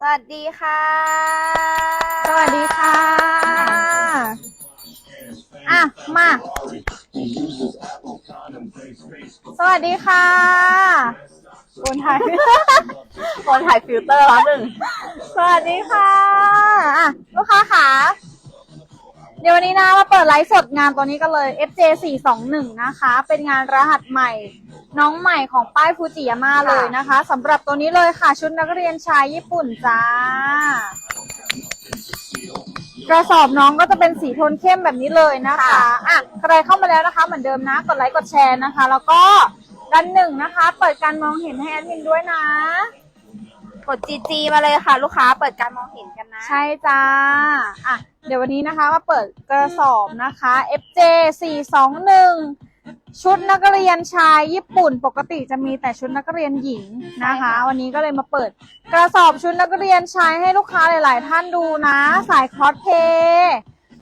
สวัสดีค่ะ สวัสดีค่ะ อะ มา สวัสดีค่ะคนไทย คนถ่ายฟิลเตอร์แล้วหนึ่ง สวัสดีค่ะ อะ ลูกค้าขา เดี๋ยววันนี้นะมาเปิดไลฟ์สดงานตัวนี้กันเลย FJ 421นะคะ เป็นงานรหัสใหม่ น้องใหม่ของป้ายฟูจิยาม่าเลยนะคะสำหรับตัวนี้เลยค่ะ ชุดนักเรียนชายญี่ปุ่นจ้ากระสอบน้องก็จะเป็นสีโทนเข้มแบบนี้เลยนะคะอะใครเข้ามาแล้วนะคะ เหมือนเดิมนะ กดไลค์กดแชร์นะคะ แล้วก็ด้านหนึ่งนะคะ เปิดการมองเห็นให้แอดมินด้วยนะ กดจีจีมาเลยค่ะ ลูกค้าเปิดการมองเห็นกันนะ ใช่จ้า อะ เดี๋ยววันนี้นะคะมาเปิดกระสอบนะคะ FJ 421 ชุดนักเรียนชายญี่ปุ่นปกติจะมีแต่ชุดนักเรียนหญิงนะคะ วันนี้ก็เลยมาเปิดกระสอบชุดนักเรียนชายให้ลูกค้าหลาย ๆ ท่านดูนะ สายคอสเพย์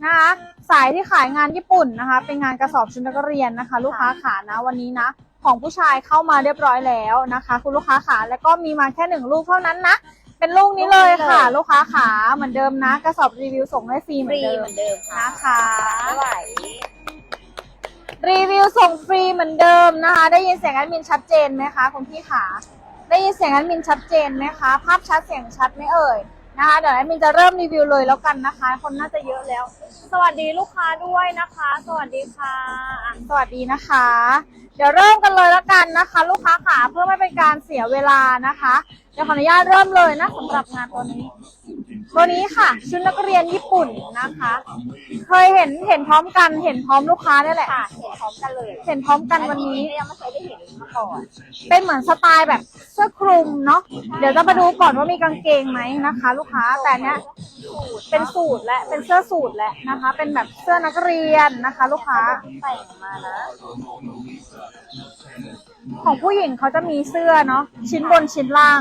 นะคะสายที่ขายงานญี่ปุ่นนะคะ เป็นงานกระสอบชุดนักเรียนนะคะ ลูกค้าขานะวันนี้นะ ของผู้ชายเข้ามาเรียบร้อยแล้วนะคะ คุณลูกค้าขาแล้วก็มีมาแค่หนึ่งลูกเท่านั้นนะเป็นลูกนี้เลยค่ะ ลูกค้าขาเหมือนเดิมนะกระสอบรีวิวส่งให้ฟรีเหฟมือรีนเดิเหมมือนเดิมค่ะนะคะไม่ไหวรีวิวส่งฟรีเหมือนเดิมนะคะ ได้ยินเสียงแอดมินชัดเจนไหมคะคุณพี่ขาได้ยินเสียงแอดมินชัดเจนไหมคะภาพชัดเสียงชัดไหมเอ่ยนะคะเดี๋ยวแอดมินจะเริ่มรีวิวเลยแล้วกันนะคะ คนน่าจะเยอะแล้ว สวัสดีลูกค้าด้วยนะคะ สวัสดีค่ะอะสวัสดีนะคะ เดี๋ยวเริ่มกันเลยแล้วกันนะคะ ลูกค้าขาเพื่อไม่เป็นการเสียเวลานะคะ เดี๋ยวขออนุญาตเริ่มเลยนะสำหรับงานตัวนี้ ตัวนี้ค่ะ ชุดนักเรียนญี่ปุ่นนะคะ เคยเห็นเห็นพร้อมกันเห็นพร้อมลูกค้าได้แหละ ค่ะเห็นพร้อมกันเลยเห็นพร้อมกันวันนี้ยังไม่เคยได้เห็นมาก่อนเป็นเหมือนสไตล์แบบเสื้อคลุมเนาะเดี๋ยวจะมาดูก่อนว่ามีกางเกงไหมนะคะ ลูกค้าแต่เนี้ยเป็นสูตรและเป็นเสื้อสูตรและนะคะ เป็นแบบเสื้อนักเรียนนะคะ ลูกค้าแต่งมานะ ของผู้หญิงเขาจะมีเสื้อเนาะชิ้นบนชิ้นล่าง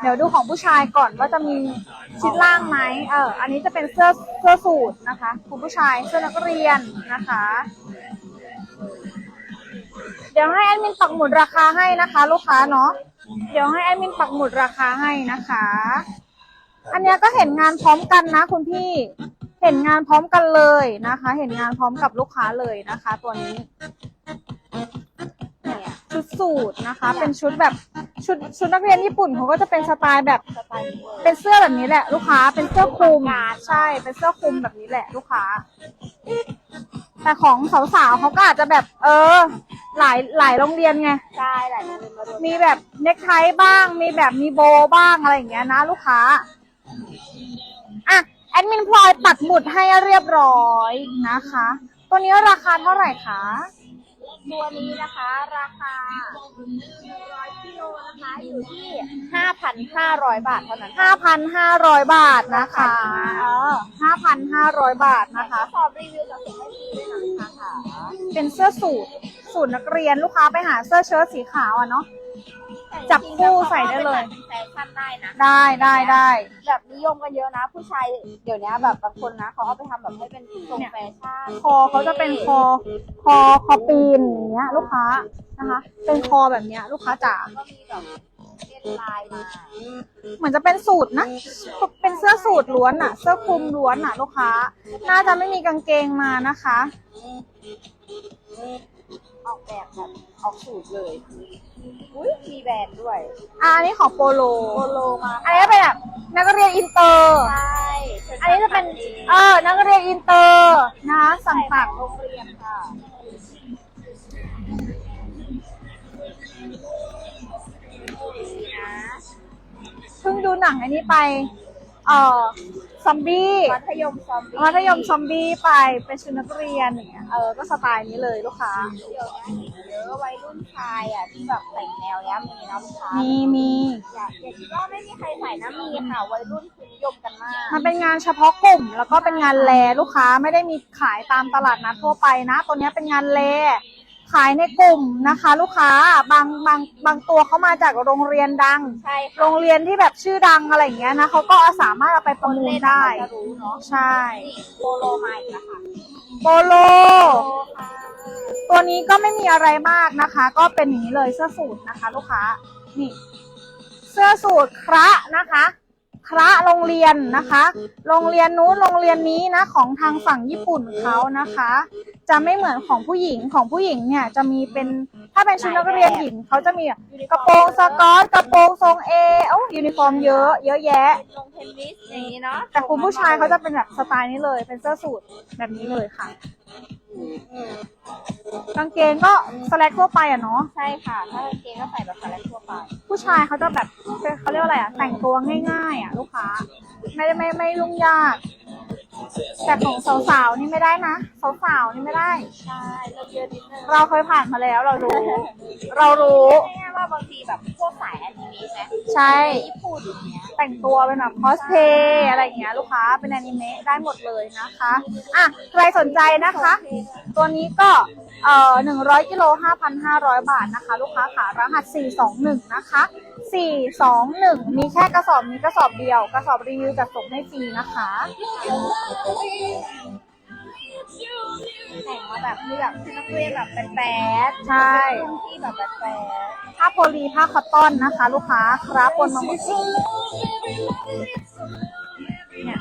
เดี๋ยวดูของผู้ชายก่อนว่าจะมีชิ้นล่างไหมเออ อันนี้จะเป็นเสื้อเสื้อสูทนะคะคุณผู้ชายเสื้อนักเรียนนะคะ เดี๋ยวให้แอดมินปักหมุดราคาให้นะคะ ลูกค้าเนาะเดี๋ยวให้แอดมินปักหมุดราคาให้นะคะ อันนี้ก็เห็นงานพร้อมกันนะ คุณพี่เห็นงานพร้อมกันเลยนะคะ เห็นงานพร้อมกับลูกค้าเลยนะคะ ตัวนี้ ดสูทนะคะ เป็นชุดแบบชุดชุดนักเรียนญี่ปุ่นเขาก็จะเป็นสไตล์แบบเป็นเสื้อแบบนี้แหละ ลูกค้าเป็นเสื้อคลุมใช่ เป็นเสื้อคลุมแบบนี้แหละลูกค้า แต่ของสาวๆเขาก็อาจจะแบบ เออ หลายหลายโรงเรียนไงใช่หลายโรงเรียนมารวมมีแบบเนคไทบ้าง มีแบบมีโบบ้างอะไรอย่างเงี้ยนะ ลูกค้าอะแอดมินพลอยปักหมุดให้เรียบร้อยนะคะ ตัวนี้ราคาเท่าไหร่คะ ตัวนี้นะคะ ราคา100กิโลนะคะ อยู่ที่ 5,500 บาทเท่านั้น 5,500 บาทนะคะเออ5,500 บาทนะคะขอบรีวิวจากเสียงให้ดีด้วยนะลูกค้าค่ะเป็นเสื้อสูทสูทนักเรียนลูกค้าไปหาเสื้อเชิ้ตสีขาวอะเนาะ จับคู่ใส่ได้เลย แฟชั่นได้นะ ได้ได้ได้แบบนิยมกันเยอะนะ ผู้ชายเดี๋ยวนี้แบบบางคนนะเขาเอาไปทำแบบให้เป็นทรงแฟชั่นคอเขาจะเป็นคอคอคอปีนอย่างเงี้ย ลูกค้านะคะ เป็นคอแบบเนี้ย ลูกค้าจ๋าก็มีแบบเป็นลายมาเหมือนจะเป็นสูตรนะ เป็นเสื้อสูตรล้วนอะเสื้อคลุมล้วนอะลูกค้า น่าจะไม่มีกางเกงมานะคะ ออกแบบแบบออกสูตรเลยอุ้ยมีแบรนด์ด้วยอะอันนี้ของโปโล โปโลมาอันนี้เป็นแบบนักเรียนอินเตอร์ ใช่อันนี้จะเป็น เออ นักเรียนอินเตอร์นะคะสั่งตัดโรงเรียนค่ะ เพิ่งดูหนังอันนี้ไป เอ่อ ซอมบี้มัธยมซอมบี้มัธยมซอมบี้ไปเป็นชุดนักเรียนอย่างเงี้ยเออก็สไตล์นี้เลยลูกค้าเดี๋ยวนี้เยอะวัยรุ่นชายอะที่แบบแต่งแนวเนี้ยมีนะลูกค้ามีมีอยากอย่าคิดว่าไม่มีใครใส่นะมีค่ะวัยรุ่นคือนิยมกันมาก มันเป็นงานเฉพาะกลุ่ม แล้วก็เป็นงานแลลูกค้าไม่ได้มีขายตามตลาดนัดทั่วไปนะ ตัวเนี้ยเป็นงานแล ขายในกลุ่มนะคะ ลูกค้าบางบางบางตัวเขามาจากโรงเรียนดัง ใช่ค่ะโรงเรียนที่แบบชื่อดังอะไรอย่างเงี้ยนะเขาก็สามารถเอาไปประมูลได้ จะรู้เนาะใช่ นี่โปโลมาอีกแล้วค่ะโปโล โปโลค่ะตัวนี้ก็ไม่มีอะไรมากนะคะ ก็เป็นอย่างนี้เลยเสื้อสูทนะคะ ลูกค้า นี่ เสื้อสูทคระนะคะ คระโรงเรียนนะคะ โรงเรียนนู้นโรงเรียนนี้นะ ของทางฝั่งญี่ปุ่นเขานะคะ จะไม่เหมือนของผู้หญิงของผู้หญิงเนี่ยจะมีเป็นถ้าเป็นชุดนักเรียนหญิงเขาจะมีกระโปรงสกอตกระโปรงทรงเอโอ้ยูนิฟอร์มเยอะเยอะแยะ ลงเทนนิสอย่างนี้เนาะแต่คุณผู้ชายเขาจะเป็นแบบสไตล์นี้เลยเป็นเสื้อสูทแบบนี้เลยค่ะกางเกงก็สแลกทั่วไปอะเนาะใช่ค่ะ ถ้ากางเกงก็ใส่แบบสแลกทั่วไป ผู้ชายเขาจะแบบเขาเรียกว่าอะไรอะแต่งตัวง่ายๆอะลูกค้า ไม่ได้ไม่ไม่ยุ่งยาก แต่ของสาวๆนี่ไม่ได้นะสาวๆนี่ไม่ได้ ใช่เลือกเยอะนิดนึงเราเคยผ่านมาแล้วเรารู้ เรารู้ ง่ายๆว่าบางทีแบบพวกสายแอนิเมะไหมใช่ ญี่ปุ่นอย่างเงี้ยแต่งตัวเป็นแบบคอสเพย์อะไรอย่างเงี้ยลูกค้าเป็นอนิเมะได้หมดเลยนะคะอะใครสนใจนะคะ ตัวนี้ก็เอ่อ100กิโล5,500บาทนะคะ ลูกค้าขารหัส421นะคะ421มีแค่กระสอบนี้กระสอบเดียว กระสอบรีวิวจัดส่งให้ฟรีนะคะแต่งมาแบบมีแบบชุดนักเรียนแบบแบดๆใช่รุ่นที่แบบแบดผ้าโพลีผ้าคอตตอนนะคะ ลูกค้าครับปนมาหมดเนี่ย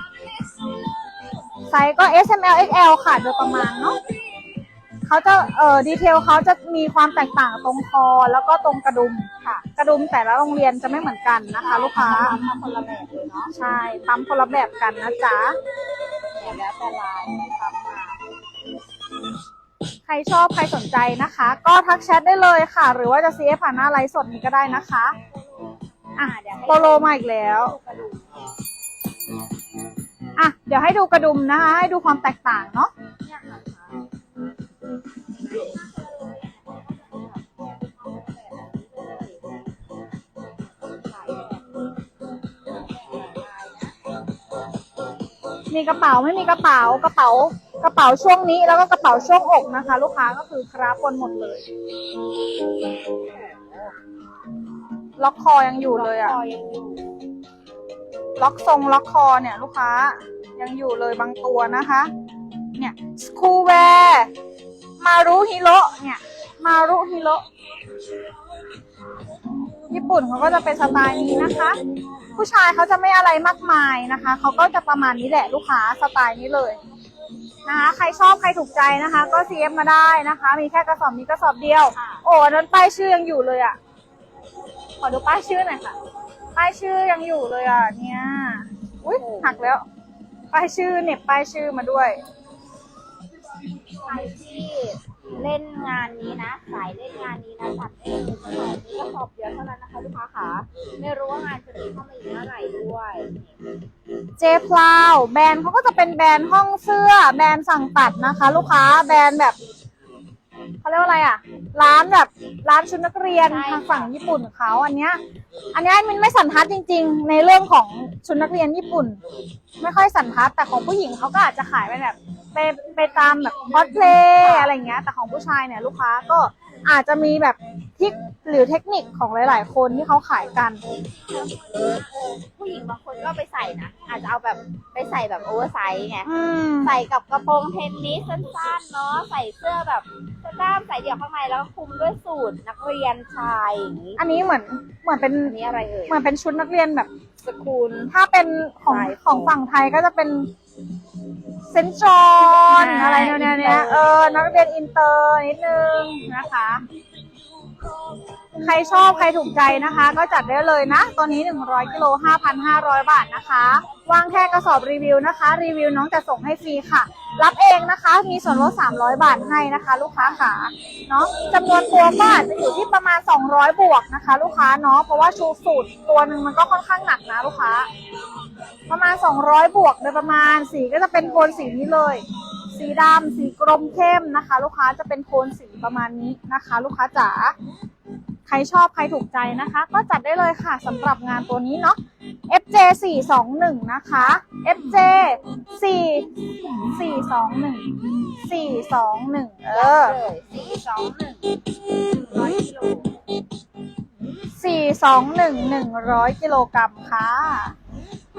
ไซส์ก็ S M L X L ค่ะโดยประมาณเนาะเขาจะเอ่อดีเทลเขาจะมีความแตกต่างตรงคอแล้วก็ตรงกระดุมค่ะ กระดุมแต่ละโรงเรียนจะไม่เหมือนกันนะคะ ลูกค้าทำมาคนละแบบเลยเนาะใช่ปั๊มคนละแบบกันนะจ๊ะ แล้วแต่ลายทำมา ใครชอบใครสนใจนะคะ ก็ทักแชทได้เลยค่ะ หรือว่าจะ CF ผ่านหน้าไลฟ์สดนี้ก็ได้นะคะอะเดี๋ยวโปโลมาอีกแล้วอะเดี๋ยวให้ดูกระดุมนะคะให้ดูความแตกต่างเนาะ มีกระเป๋าไม่มีกระเป๋ากระเป๋ากระเป๋าช่วงนี้แล้วก็กระเป๋าช่วงอกนะคะ ลูกค้าก็คือคราปนหมดเลย ล็อกคอยังอยู่เลยอะคอยังอยู่ล็อกทรงล็อกคอเนี่ย ลูกค้ายังอยู่เลยบางตัวนะคะ เนี่ยสคูแวร์มารุฮิโร่เนี่ย มารุฮิโร่ญี่ปุ่นเขาก็จะเป็นสไตล์นี้นะคะ ผู้ชายเขาจะไม่อะไรมากมายนะคะเขาก็จะประมาณนี้แหละลูกค้าสไตล์นี้เลยนะคะใครชอบใครถูกใจนะคะ ก็ CF มาได้นะคะ มีแค่กระสอบนี้กระสอบเดียว โอ้อันนั้นป้ายชื่อยังอยู่เลยอะ่ะขอดูป้ายชื่อหน่อยค่ะป้ายชื่อยังอยู่เลยอะเนี่ยอุ้ยหักแล้วป้ายชื่อเหน็บป้ายชื่อมาด้วยใครที่ เล่นงานนี้นะสายเล่นงานนี้นะจัดได้เลยนะคะนี่ก็ขอบเดียวเท่านั้นนะคะลูกค้าขาไม่รู้ว่างานจะมีเข้ามาอีกเมื่อไหร่ด้วยเจพลาวแบรนด์เขาก็จะเป็นแบรนด์ห้องเสื้อ แบรนด์สั่งตัดนะคะ ลูกค้าแบรนด์แบบเขาเรียกว่าอะไรอะ ร้านแบบร้านชุดนักเรียนใช่ทางฝั่งญี่ปุ่นเขาอันเนี้ย อันเนี้ยมันไม่สันทัดจริง ๆ ในเรื่องของชุดนักเรียนญี่ปุ่น ไม่ค่อยสันทัดแต่ของผู้หญิงเขาก็อาจจะขายเป็นแบบ ไปไปตามแบบคอสเพลย์อะไรอย่างเงี้ย แต่ของผู้ชายเนี่ยลูกค้าก็อาจจะมีแบบทิกหรือเทคนิคของหลาย ๆ คนที่เขาขายกัน ผู้หญิงบางคนก็ไปใส่นะ อาจจะเอาแบบไปใส่แบบโอเวอร์ไซส์ไง อืม ใส่กับกระโปรงเทนนิสสั้นๆเนาะ ใส่เสื้อแบบเสื้อกล้ามใส่เดี่ยวข้างในแล้วก็คลุมด้วยสูทนักเรียนชายอย่างนี้อันนี้เหมือนเหมือนเป็นอันนี้อะไรเอ่ยเหมือนเป็นชุดนักเรียนแบบ สกูล ถ้าเป็นของใช่ของฝั่งไทยก็จะเป็น เซนจอนใช่อะไรแนวๆเนี้ยอินเตเออร์อนักเรียนอินเตอร์นิดนึงนะคะ ใครชอบใครถูกใจนะคะ ก็จัดได้เลยนะตัวนี้ 100กิโล5,500 บาทนะคะวางแค่กระสอบรีวิวนะคะ รีวิวน้องจะส่งให้ฟรีค่ะ รับเองนะคะ มีส่วนลด 300 บาทให้นะคะ ลูกค้าขาเนาะจำนวนตัวก็อาจจะอยู่ที่ประมาณ 200 บวกนะคะ ลูกค้าเนาะเพราะว่าชูสูตรตัวหนึ่งมันก็ค่อนข้างหนักนะลูกค้า ประมาณ 200 บวกโดยประมาณสีก็จะเป็นโทนสีนี้เลย สีดำสีกรมเข้มนะคะ ลูกค้าจะเป็นโทนสีประมาณนี้นะคะ ลูกค้าจ๋าใครชอบใครถูกใจนะคะ ก็จัดได้เลยค่ะสำหรับงานตัวนี้เนาะ FJ 421นะคะ FJ 4 421 421 เออเลยสี่สองหนึ่งร้อยกิโล421 100 กิโลกรัมค่ะ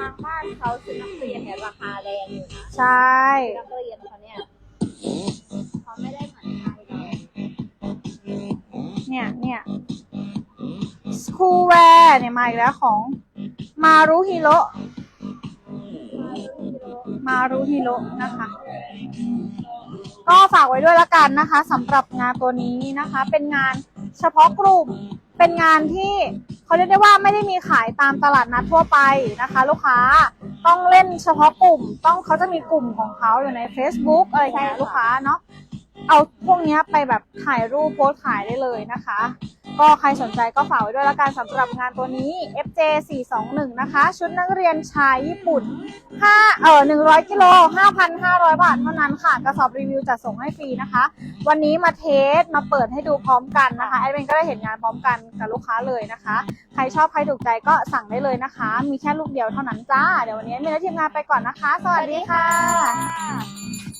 างบ้านเขาชุดนักเรียนเนี่ยราคาแรงอยู่นะใช่นักเรียนเขาเนี่ยเขาไม่ได้เหมือนไทยเนาเนี่ยเนี่ยสคูแวร์เนี่ยมาอีกแล้วของมารุฮิโร่มารุฮิโรนะคะ ก็ฝากไว้ด้วยละกันนะคะสำหรับงานตัวนี้นะคะ เป็นงานเฉพาะกลุ่มเป็นงานที่ เขาเรียกได้ว่าไม่ได้มีขายตามตลาดนัดทั่วไปนะคะ ลูกค้าต้องเล่นเฉพาะกลุ่ม ต้องเขาจะมีกลุ่มของเขาอยู่ใน Facebook อะไรอย่างเงี้ยลูกค้าเนาะเอาพวกเนี้ยไปแบบถ่ายรูปโพสต์ขายได้เลยนะคะ ก็ใครสนใจก็ฝากไว้ด้วยละกันสำหรับงานตัวนี้ FJ 421นะคะ ชุดนักเรียนชายญี่ปุ่น5เอ่อ100กิโล5,500 บาทเท่านั้นค่ะกระสอบรีวิวจัดส่งให้ฟรีนะคะ วันนี้มาเทสมาเปิดให้ดูพร้อมกันนะคะแอดเวนก็ได้เห็นงานพร้อมกันกับลูกค้าเลยนะคะ ใครชอบใครถูกใจก็สั่งได้เลยนะคะ มีแค่ลูกเดียวเท่านั้นจ้าเดี๋ยววันนี้มีและทีมงานไปก่อนนะคะ สวัสดีค่ะค่ะ